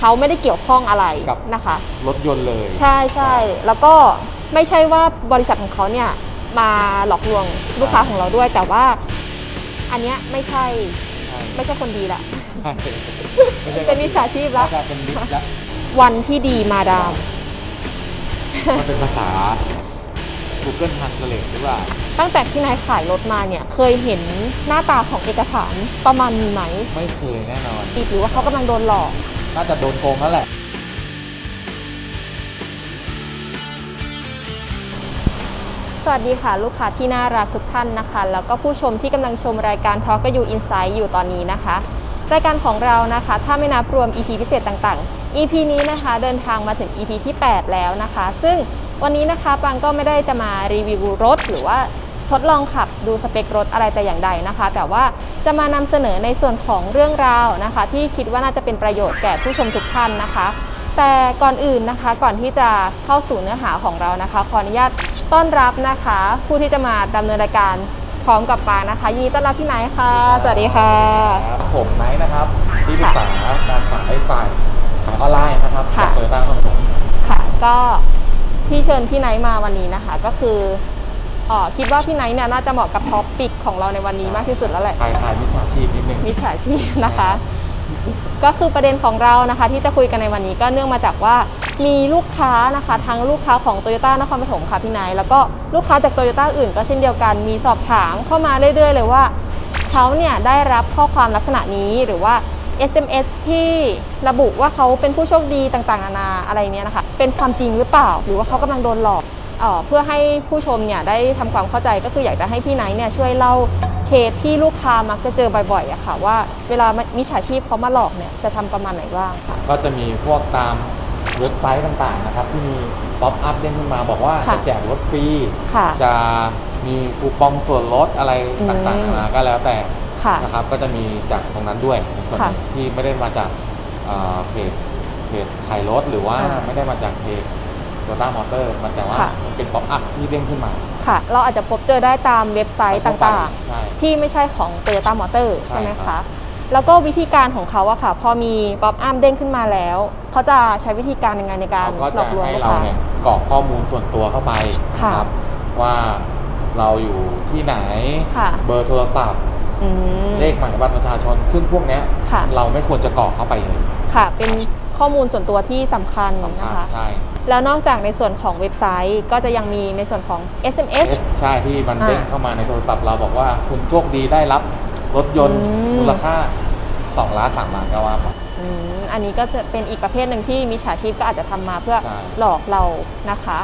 เขาไม่ได้เกี่ยวข้องอะไรกับ นะคะรถยนต์เลย ใช่ใช่แล้วก็ไม่ใช่ว่าบริษัทของเขาเนี่ยมาหลอกลวงลูกค้าของเราด้วย แต่ว่าอันเนี้ยไม่ใช่ใช่ไม่ใช่คนดีละใช่ไม่ใช่เป็นมิจฉาชีพแล้วน่าจะเป็นมิจแล้ววันที่ดีมาดามมันเป็นภาษา Google Translate หรือเปล่า ตั้งแต่ที่นายขายรถมาเนี่ย เคยเห็นหน้าตาของเอกสารประมาณนี้ไหม ไม่เคยแน่นอน อีกหรือว่าเขากำลังโดนหลอก น่าจะโดนโกงแล้วแหละ สวัสดีค่ะ ลูกค้าที่น่ารักทุกท่านนะคะ แล้วก็ผู้ชมที่กำลังชมรายการ Talk ก็อยู่ Insight อยู่ตอนนี้นะคะ รายการของเรานะคะ ถ้าไม่นับรวม EP พิเศษต่างๆ EP นี้นะคะเดินทางมาถึง EP ที่ 8 แล้วนะคะ ซึ่งวันนี้นะคะปังก็ไม่ได้จะมารีวิวรถหรือว่า ทดลองขับดูสเปครถอะไรแต่อย่างใดนะคะ แต่ว่าจะมานำเสนอในส่วนของเรื่องราวนะคะ ที่คิดว่าน่าจะเป็นประโยชน์แก่ผู้ชมทุกท่านนะคะ แต่ก่อนอื่นนะคะก่อนที่จะเข้าสู่เนื้อหาของเรานะคะ ขออนุญาตต้อนรับนะคะ ผู้ที่จะมาดำเนินรายการพร้อมกับปางนะคะยินดีต้อนรับพี่ไนท์ค่ะ สวัสดีค่ะ ครับผมไนท์นะครับ ที่ปรึกค่ะษาการขายฝ่ายขายออนไลน์นะครับค่ะจากโตโยต้าครับผมค่ะ ก็ที่เชิญพี่ไนท์มาวันนี้นะคะ ก็คือ เออคิดว่าพี่ไนท์เนี่ยน่าจะเหมาะกับท็อปปิกของเราในวันนี้มากที่สุดแล้วแหละ ขายขายมิจฉาชีพนิดนึง มิจฉาชีพนะคะ ก็คือประเด็นของเรานะคะ ที่จะคุยกันในวันนี้ก็เนื่องมาจากว่ามีลูกค้านะคะทั้งลูกค้าของโตโยต้านครปฐมค่ะพี่นายแล้วก็ลูกค้าจากโตโยต้าอื่นก็เช่นเดียวกัน มีสอบถามเข้ามาเรื่อยๆ เลยว่าเขาเนี่ยได้รับข้อความลักษณะนี้หรือว่า SMS ที่ระบุว่าเขาเป็นผู้โชคดีต่างๆนานาอะไรเนี้ยนะคะ เป็นความจริงหรือเปล่า หรือว่าเขากำลังโดนหลอก เอ่อเพื่อให้ผู้ชมเนี่ยได้ทำความเข้าใจก็คืออยากจะให้พี่ไนท์เนี่ยช่วยเล่าเคสที่ลูกค้ามักจะเจอบ่อยๆอะค่ะ ว่าเวลามิจฉาชีพเขามาหลอกเนี่ยจะทำประมาณไหนบ้างค่ะ ก็จะมีพวกตามเว็บไซต์ต่างๆนะครับที่มีป๊อปอัพเด้งขึ้นมาบอกว่าค่ะจะแจกรถฟรีค่ะจะมีคูปองส่วนลดอะไรต่างอืมๆนานาก็แล้วแต่ค่ะนะครับก็จะมีจากตรงนั้นด้วยในส่วนค่ะที่ไม่ได้มาจากเอ่อเพจเพจขายรถหรือว่าอ่าไม่ได้มาจากเพจ โตต้ามอเตอร์มันแต่ว่าค่ะ มันเป็นป๊อปอัพที่เด้งขึ้นมา ค่ะ เราอาจจะพบเจอได้ตามเว็บไซต์ต่างใช่ ๆ ที่ไม่ใช่ของ Toyota Motor ใช่ใช่ไหมครัคะ บ แล้วก็วิธีการของเขาอะค่ะ พอมีป๊อปอัพเด้งขึ้นมาแล้ว เขาจะใช้วิธีการยังไงในการเขาก็หลจะอกลวงให้ลูกเราค้า เนี่ยกรอกข้อมูลส่วนตัวเข้าไปค่ะนะครับว่าเราอยู่ที่ไหน ค่ะ เบอร์โทรศัพท์ อืม เลขหมายบัตรประชาชน ซึ่งพวกเนี้ยค่ะ เราไม่ควรจะกรอกเข้าไปเลย ค่ะ เป็น ข้อมูลส่วนตัวที่สำคัญสำคันะญคะใช่แล้วนอกจากในส่วนของเว็บไซต์ก็จะยังมีในส่วนของ SMS ใช่ที่มันอ่าเด้งเข้ามาในโทรศัพท์เราบอกว่าคุณโชคดีได้รับรถยนต์อืมมูลค่า2ล้าน3ล้านก็ว่าไปอืมอันนี้ก็จะเป็นอีกประเภทหนึ่งที่มิจฉาชีพก็อาจจะทำมาเพื่อใช่หลอกเรานะคะ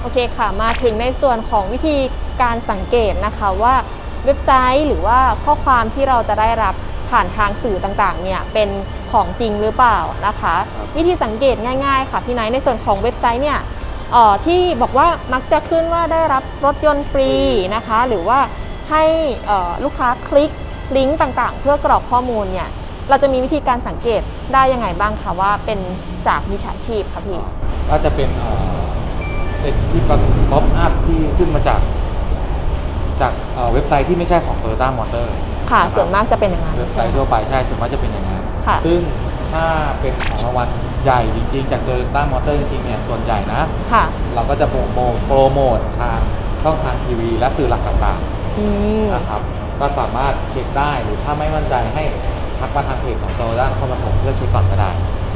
โอเคค่ะ มาถึงในส่วนของวิธีการสังเกตนะคะว่าเว็บไซต์หรือว่าข้อความที่เราจะได้รับ ผ่านทางสื่อต่างๆเนี่ยเป็นของจริงหรือเปล่านะคะครับวิธีสังเกตง่ายๆค่ะพี่ไนท์ในส่วนของเว็บไซต์เนี่ยเอ่อที่บอกว่ามักจะขึ้นว่าได้รับรถยนต์ฟรีนะคะ หรือว่าให้เอ่อลูกค้าคลิกลิงก์ต่างๆ เพื่อกรอกข้อมูลเนี่ยเราจะมีวิธีการสังเกตได้ยังไงบ้างคะว่าเป็นจากมิจฉาชีพคะพี่ก็จะเป็นเอ่อเป็นที่ป๊อปอัพที่ขึ้นมาจากจากเอ่อเว็บไซต์ที่ไม่ใช่ของ Toyota Motor ค่ะนะครับส่วนมากจะเป็นอย่างนั้น เว็บไซต์ใช่ทั่วไหมไปใช่ส่วนมากจะเป็นอย่างนั้นค่ะ ซึ่งถ้าเป็นของรางวัลใหญ่จริงๆ จาก Toyota Motor จริงๆเนี่ยส่วนใหญ่นะ ค่ะ เราก็จะโปรโมทโปรโมททางช่องทางทีวี และสื่อหลักต่างอืม ๆนะครับ ก็สามารถเช็คได้หรือถ้าไม่มั่นใจให้ทักมาทางเพจของโตด้านคอมปฐมเพื่อเช็คก่อนก็ได้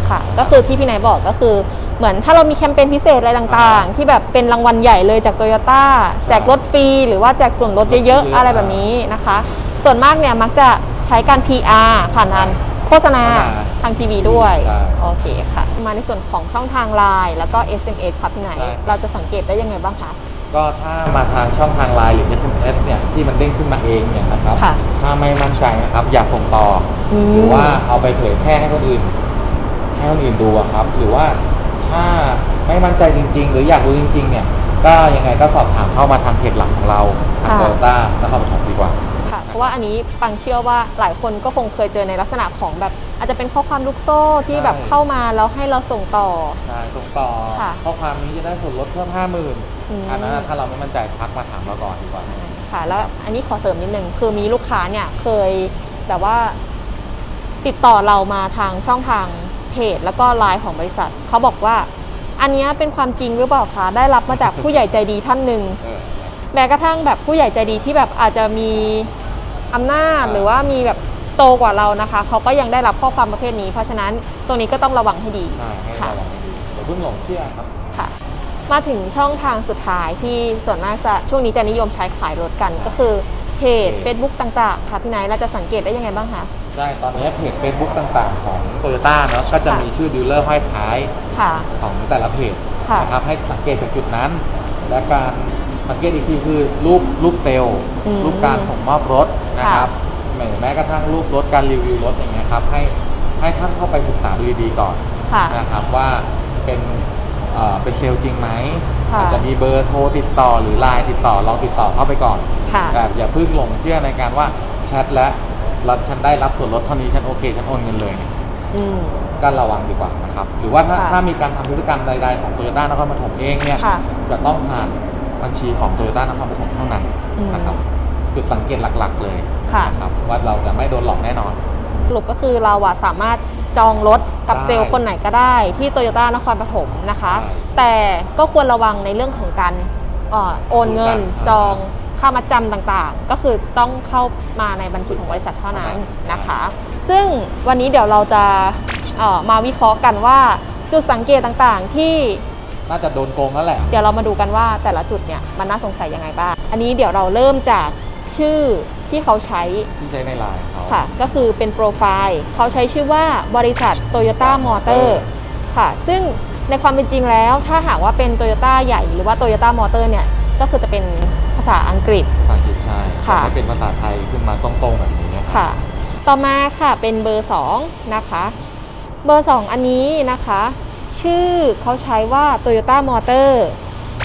ค่ะ ก็คือที่พี่นายบอกก็คือ เหมือนถ้าเรามีแคมเปญพิเศษอะไรต่างๆ ที่แบบเป็นรางวัลใหญ่เลยจากโตโยต้าแจกรถฟรีหรือว่าแจกส่วนลดเยอะเยอะๆๆอะไรแบบนี้นะคะ ส่วนมากเนี่ยมักจะใช้การ PR ผ่านทางโฆษณาโฆษณาทางทีวีด้วย ใช่โอเคค่ะ มาในส่วนของช่องทางไลน์แล้วก็ SMS ค่ะพี่นายใช่ เราจะสังเกตได้ยังไงบ้างคะ ก็ถ้ามาทางช่องทางไลน์หรือ SMS เนี่ยที่มันเด้งขึ้นมาเองเนี่ยนะครับ ค่ะ ถ้าไม่มั่นใจนะครับ อย่าส่งต่ออม หรือว่าเอาไปเผยแพร่ให้คนอื่น ให้คนอื่นดูอะครับ หรือว่าถ้าไม่มั่นใจจริง ๆ หรืออยากรู้จริง ๆ เนี่ย ก็ยังไงก็สอบถามเข้ามาทางเพจหลักของเราทางค่ะ โตโยต้านครปฐมดีกว่าค่ะเพราะ ว่าอันนี้ปังเชื่อว่าหลายคนก็คงเคยเจอในลักษณะของแบบ อาจจะเป็นข้อความลูกโซ่ที่ใช่แบบเข้ามาแล้วให้เราส่งต่อ ใช่ส่งต่อค่ะข้อความนี้จะได้ส่วนลดเพิ่มห้าหมื่นอืมอันนั้นนะถ้าเราไม่มั่นใจทักมาถามเราก่อนดีกว่าค่ะ แล้วอันนี้ขอเสริมนิดนึงคือมีลูกค้าเนี่ยเคยแบบว่าติดต่อเรามาทางช่องทางเพจแล้วก็ไลน์ของบริษัทเขาบอกว่า อันเนี้ยเป็นความจริงหรือเปล่าคะได้รับมาจากผู้ใหญ่ใจดีท่านหนึ่งเออแม้กระทั่งแบบผู้ใหญ่ใจดีที่แบบอาจจะมี อำนาจอ่าหรือว่ามีแบบโตกว่าเรานะคะเขาก็ยังได้รับข้อความประเภทนี้ เพราะฉะนั้นตรงนี้ก็ต้องระวังให้ดีใช่ให้ค่ะระวังให้ดีอย่าเพิ่งหลงเชื่อครับค่ะ มาถึงช่องทางสุดท้ายที่ส่วนมากจะช่วงนี้จะนิยมใช้ขายรถกันก็คือเพจ Facebook ต่าง ๆ ค่ะพี่ไนท์เราจะสังเกตได้ยังไงบ้างคะได้ตอนนี้เพจ Facebook ต่างๆ ของ t o y ยต้เนาะก็จะค่ะมีชื่อดีลเลอร์ห้อยท้ายค่ะ ของแต่ละเพจค่ะ นะครับให้สังเกตจากจุดนั้น และการ สังเกตอีกทีคือรูปรูปเซลล์อืมรูปการส่งมอบรถนะครับแม้แม้กระทั่งรูปรถการรีวิวรถอย่างเงี้ยครับให้ให้ท่านเข้าไปศึกษาดูดีๆก่อนค่ะ นะครับว่าเป็นเอ่อเป็นเซลล์จริงไหมค่ะอาจจะมีเบอร์โทรติดต่อหรือไลน์ติดต่อลองติดต่อเข้าไปก่อน ค่ะ แต่อย่าเพิ่งหลงเชื่อในการว่าแชทและรัฉันได้รับส่วนลดเท่านี้ฉันโอเคฉันโอนเงินเลยเนี่ยอืม ก็ระวังดีกว่านะครับหรือว่าถ้าค่ะ ถ้ามีการทำธุรกรรมใดๆของโตโยต้านครปฐมเองเนี่ย ค่ะ จะต้องผ่าน บัญชีของโตโยต้านครปฐมเท่านั้นอืมนะครับจุดสังเกตหลักๆเลยค่ะนะครับว่าเราจะไม่โดนหลอกแน่นอนสรุปก็คือเราอะสามารถจองรถกับได้เซลล์คนไหนก็ได้ที่โตโยต้านครปฐมนะคะใช่แต่ก็ควรระวังในเรื่องของการเอ่อโอนเงินอ่าจองค่ามัดจำต่างๆ ก็คือต้องเข้ามาในบัญชีของบริษัทเท่านั้นใช่นะคะ ซึ่งวันนี้เดี๋ยวเราจะเอ่อมาวิเคราะห์กันว่าจุดสังเกตต่างๆที่ น่าจะโดนโกงแล้วแหละ เดี๋ยวเรามาดูกันว่าแต่ละจุดเนี่ยมันน่าสงสัยยังไงบ้าง อันนี้เดี๋ยวเราเริ่มจากชื่อที่เขาใช้ที่ใช้ในไลน์เขาค่ะ ก็คือเป็นโปรไฟล์เขาใช้ชื่อว่าบริษัท Toyota Motor ค่ะ ซึ่งในความเป็นจริงแล้ว ถ้าหากว่าเป็น Toyota ใหญ่หรือว่า Toyota Motor เนี่ยก็คือจะเป็นภาษาอังกฤษภาษาอังกฤษใช่ค่ะไม่เป็นภาษาไทยขึ้นมาตรงๆแบบนี้นะครับค่ะ ต่อมาค่ะเป็นเบอร์ 2 นะคะ เบอร์ 2 อันนี้นะคะ ชื่อเขาใช้ว่า Toyota Motor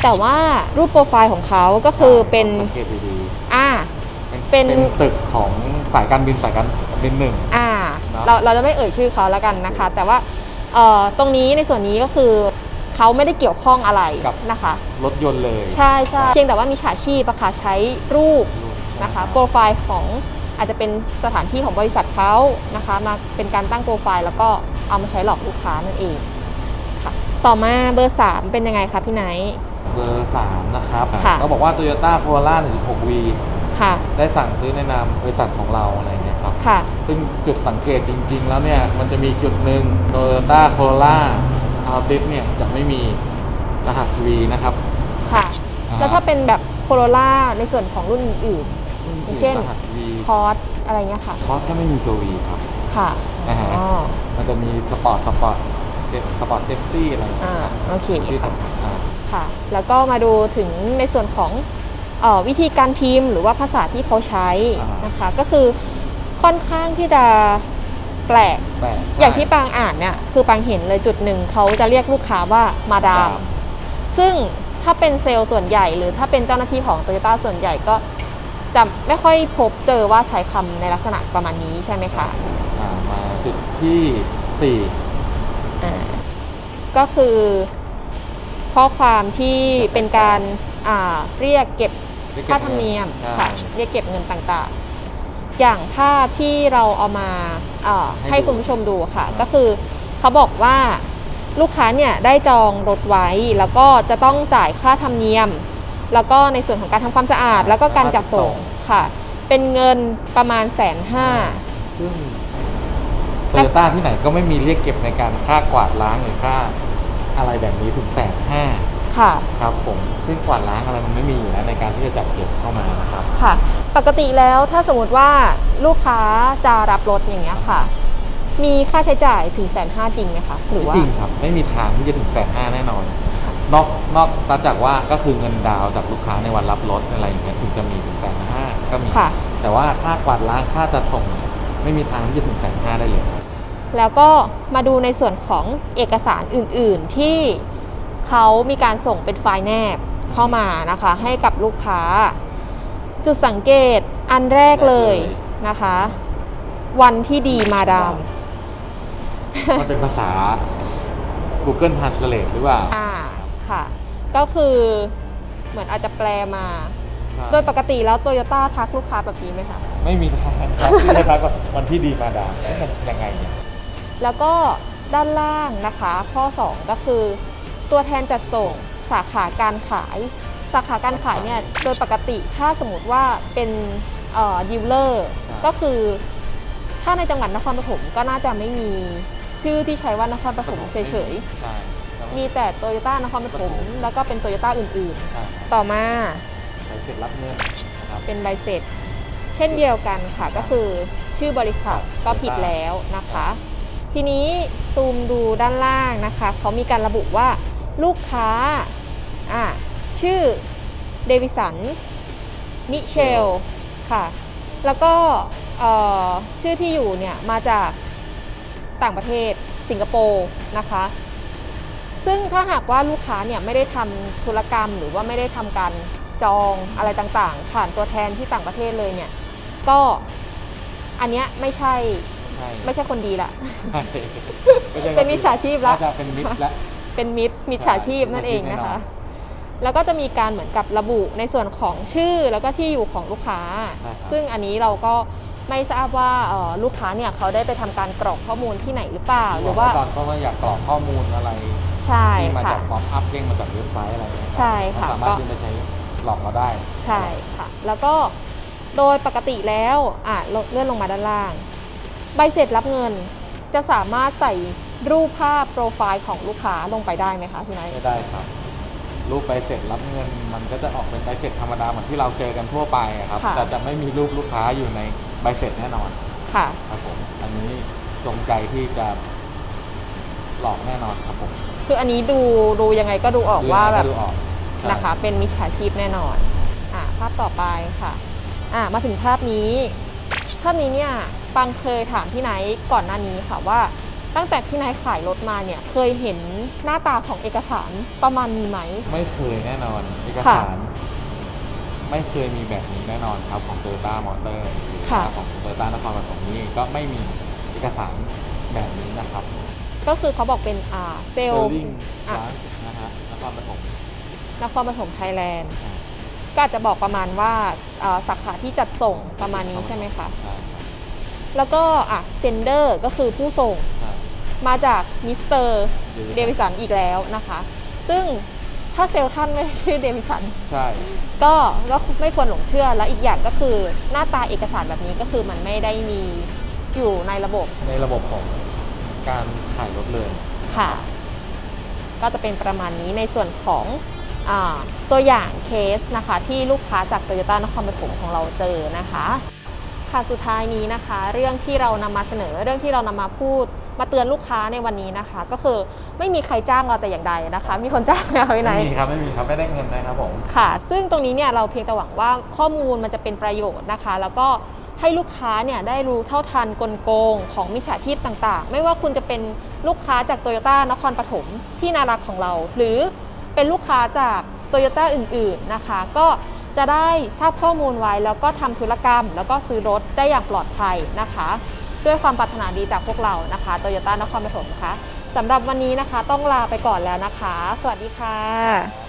แต่ว่ารูปโปรไฟล์ของเขาก็คือเป็นสังเกตดีอ่า ๆเป็น เป็นตึกของสายการบินสายการบินหนึ่ง อ่าเนอะเราเราจะไม่เอ่ยชื่อเขาแล้วกันนะคะ แต่ว่าเอ่อตรงนี้ในส่วนนี้ก็คือเขาไม่ได้เกี่ยวข้องอะไรนะคะ รถยนต์เลยใช่ใช่เพียงแต่ว่ามีฉาชีพอะค่ะใช้รูปนะคะโปรไฟล์ของอาจจะเป็นสถานที่ของบริษัทเขานะคะ มาเป็นการตั้งโปรไฟล์แล้วก็เอามาใช้หลอกลูกค้านั่นเองค่ะ ต่อมาเบอร์ 3 เป็นยังไงคะพี่ไนท์ เบอร์สามนะครับค่ะ ก็บอกว่า Toyota Corolla 1.6V ค่ะ ได้สั่งซื้อในนามบริษัทของเราอะไรเงี้ยครับ ค่ะ ซึ่งจุดสังเกตจริง ๆ แล้วเนี่ย มันจะมีจุดหนึ่ง Toyota Corolla Altis เนี่ยจะไม่มีรหัส V นะครับ ค่ะ อ่า แล้วถ้าเป็นแบบโคโรล่าในส่วนของรุ่นอื่น อย่างเช่น รหัส V คอร์สอะไรเงี้ยค่ะ คอสก็ไม่มีตัว V ครับค่ะ นะฮะ อ๋อ มันจะมีสปอร์ตสปอร์ต สปอร์ตเซฟตี้อะไรอ่าโอเคที่ค่ะ สำคัญอ่า ค่ะ แล้วก็มาดูถึงในส่วนของเออวิธีการพิมพ์ หรือว่าภาษาที่เขาใช้นะคะ ก็คือค่อนข้างที่จะแปลก แต่อย่างที่ปางอ่านเนี่ยคือปางเห็นเลยจุดหนึ่งเขาจะเรียกลูกค้าว่ามาดามซึ่งถ้าเป็นเซลล์ส่วนใหญ่ หรือถ้าเป็นเจ้าหน้าที่ของโตโยต้าส่วนใหญ่ก็จะไม่ค่อยพบเจอว่าใช้คำในลักษณะประมาณนี้ใช่ไหมคะ อ่ามาจุดที่สี่อ่า ก็คือข้อความที่เป็นการอ่าเรียกเก็บค่าธรรมเนียมใช่ค่ะเรียกเก็บเงินต่างๆ อย่างภาพที่เราเอามาอ่าให้ให้ดูคุณผู้ชมดูค่ะ ก็คือเขาบอกว่าลูกค้าเนี่ยได้จองรถไว้ แล้วก็จะต้องจ่ายค่าธรรมเนียม แล้วก็ในส่วนของการทำความสะอาด แล้วก็การจัดส่งค่ะ เป็นเงินประมาณแสนห้าซึ่ง โตโยต้าที่ไหนก็ไม่มีเรียกเก็บในการค่ากวาดล้างหรือค่าอะไรแบบนี้ถึงแสนห้าค่ะ ครับผมซึ่งกวาดล้างอะไรมันไม่มีอยู่แล้วในการที่จะจัดเก็บเข้ามานะครับ ค่ะ ปกติแล้วถ้าสมมติว่าลูกค้าจะรับรถอย่างเงี้ยค่ะ มีค่าใช้จ่ายถึงแสนห้าจริงไหมคะหรือว่าจริงครับ ไม่มีทางที่จะถึงแสนห้าแน่นอน นอกนอกจากว่าก็คือเงินดาวน์จากลูกค้าในวันรับรถอะไรอย่างเงี้ยถึงจะมีถึงแสนห้าก็มี ค่ะ แต่ว่าค่ากวาดล้างค่าจัดส่ง ไม่มีทางที่จะถึงแสนห้าได้เลย แล้วก็มาดูในส่วนของเอกสารอื่นๆ ที่เขามีการส่งเป็นไฟล์แนบเข้ามานะคะ ให้กับลูกค้า จุดสังเกตอันแรกเลยนะคะ วันที่ดีมาดามมันเป็นภาษา Google Translate หรือเปล่าอ่าค่ะ ก็คือเหมือนอาจจะแปลมาใช่โดยปกติแล้วโตโยต้าทักลูกค้าแบบนี้ไหมคะ ไม่มีทางครับที่จะทักว่าวันที่ดีมาดามเอ๊ะมันยังไงเนี่ย แล้วก็ด้านล่างนะคะ ข้อ 2 ก็คือ ตัวแทนจัดส่งสาขาการขาย สาขาการขายเนี่ยโดยปกติถ้าสมมติว่าเป็นดีลเลอร์ครับก็คือถ้าในจังหวัดนครปฐมก็น่าจะไม่มีชื่อที่ใช้ว่านครปฐมเฉยใช่ครับๆมีแต่โตโยต้านครปฐมแล้วก็เป็นโตโยต้าอื่นใช่ครับๆต่อมาใช้เสร็จรับเงินนะครับเป็นใบเสร็จ เช่นเดียวกันค่ะก็คือชื่อบริษัทครับก็ผิดแล้วนะคะ ทีนี้ซูมดูด้านล่างนะคะ เขามีการระบุว่าลูกค้าอะชื่อเดวิสัน มิเชล ค่ะ แล้วก็ชื่อที่อยู่เนี่ยมาจากต่างประเทศสิงคโปร์นะคะ ซึ่งถ้าหากว่าลูกค้าเนี่ยไม่ได้ทำธุรกรรมหรือว่าไม่ได้ทำการจองอะไรต่างๆ ผ่านตัวแทนที่ต่างประเทศเลยเนี่ย ก็อันเนี้ยไม่ใช่ ช่ไม่ใช่คนดีละใช่ไม่ใช่เป็นมิจฉาชีพละ น่าจะเป็นมิตรและ เป็นมิตรมิจฉาชีพนั่นเองนะคะมิจฉาชีพแน่นแล้วก็จะมีการเหมือนกับระบุในส่วนของชื่อแล้วก็ที่อยู่ของลูกค้า ใช่ครับ ซึ่งอันนี้เราก็ไม่ทราบว่าเอ่อลูกค้าเนี่ยเขาได้ไปทำการกรอกข้อมูลที่ไหนหรือเปล่า หรือว่าตอนก็ไม่อยากกรอกข้อมูลอะไรใช่ที่มาค่ะ จากฟอร์มอัพเด้งมาจากเว็บไซต์อะไรเงี้ยใช่ค่ะก็สามารถที่จะใช้หลอกเราได้ ใช่ค่ะ แล้วก็โดยปกติแล้วอะเลื่อนลงมาด้านล่าง ใบเสร็จรับเงินจะสามารถใส่รูปภาพโปรไฟล์ของลูกค้าลงไปได้ไหมคะพี่ไนท์ไม่ได้ครับ รูปใบเสร็จรับเงิน มันก็จะออกเป็นใบเสร็จธรรมดาเหมือนที่เราเจอกันทั่วไปอะครับค่ะแต่จะไม่มีรูปลูกค้าอยู่ในใบเสร็จแน่นอนค่ะครับผมอันนี้จงใจที่จะหลอกแน่นอนครับผมคืออันนี้ดูดูยังไงก็ดูออกว่าแบบดูออกใช่นะคะ เป็นมิจฉาชีพแน่นอนอะภาพต่อไปค่ะอะมาถึงภาพนี้ภาพนี้เนี่ย ปังเคยถามพี่ไนท์ก่อนหน้านี้ค่ะว่า ตั้งแต่พี่ไนท์ขายรถมาเนี่ยเคยเห็นหน้าตาของเอกสารประมาณนี้ไหม ไม่เคยแน่นอนเอกค่ะสาร ไม่เคยมีแบบนี้แน่นอนครับของ Toyota Motor หรือค่ะ ของ Toyota นครปฐมนี่ก็ไม่มีเอกสารแบบนี้นะครับก็คือเขาบอกเป็นอ่าเซลล์ Sterling อะ Branch นะฮะนครปฐมนครปฐมไทยแลนด์ก็อาจจะบอกประมาณว่าอ่าสาขาที่จัดส่งประมาณนี้ใช่ไหมคะใช่ครับ แล้วก็อะเซนเดอร์ก็คือผู้ส่งใช่มาจากมิสเตอร์ Davidson เดวิสันอีกแล้วนะคะ ซึ่งถ้าเซลล์ท่านไม่ได้ชื่อเดวิสันใช่ก็ก็ไม่ควรหลงเชื่อและอีกอย่างก็คือหน้าตาเอกสารแบบนี้ก็คือมันไม่ได้มีอยู่ในระบบในระบบของการขายรถเลยค่ะ ก็จะเป็นประมาณนี้ในส่วนของอาตัวอย่างเคสนะคะ ที่ลูกค้าจากโตโยต้านครปฐมของเราเจอนะคะ ค่ะสุดท้ายนี้นะคะ เรื่องที่เรานำมาเสนอเรื่องที่เรานำมาพูดมาเตือนลูกค้าในวันนี้นะคะ ก็คือไม่มีใครจ้างเราแต่อย่างใดนะคะ มีคนจ้างไหมคะพี่ไนไม่ท์มีครับไม่มีครับไม่ได้เงินนะครับผมค่ะ ซึ่งตรงนี้เนี่ยเราเพียงแต่หวังว่าข้อมูลมันจะเป็นประโยชน์นะคะ แล้วก็ให้ลูกค้าเนี่ยได้รู้เท่าทันกลโกงของมิจฉาชีพต่างๆ ไม่ว่าคุณจะเป็นลูกค้าจากโตโยต้านครปฐมที่น่ารักของเรา หรือเป็นลูกค้าจากโตโยต้าอื่น ๆนะคะ ก็ จะได้ทราบข้อมูลไว้ แล้วก็ทำธุรกรรม แล้วก็ซื้อรถได้อย่างปลอดภัยนะคะ ด้วยความปรารถนาดีจากพวกเรานะคะโตโยต้านครปฐมนะคะสำหรับวันนี้นะคะ ต้องลาไปก่อนแล้วนะคะ สวัสดีค่ะ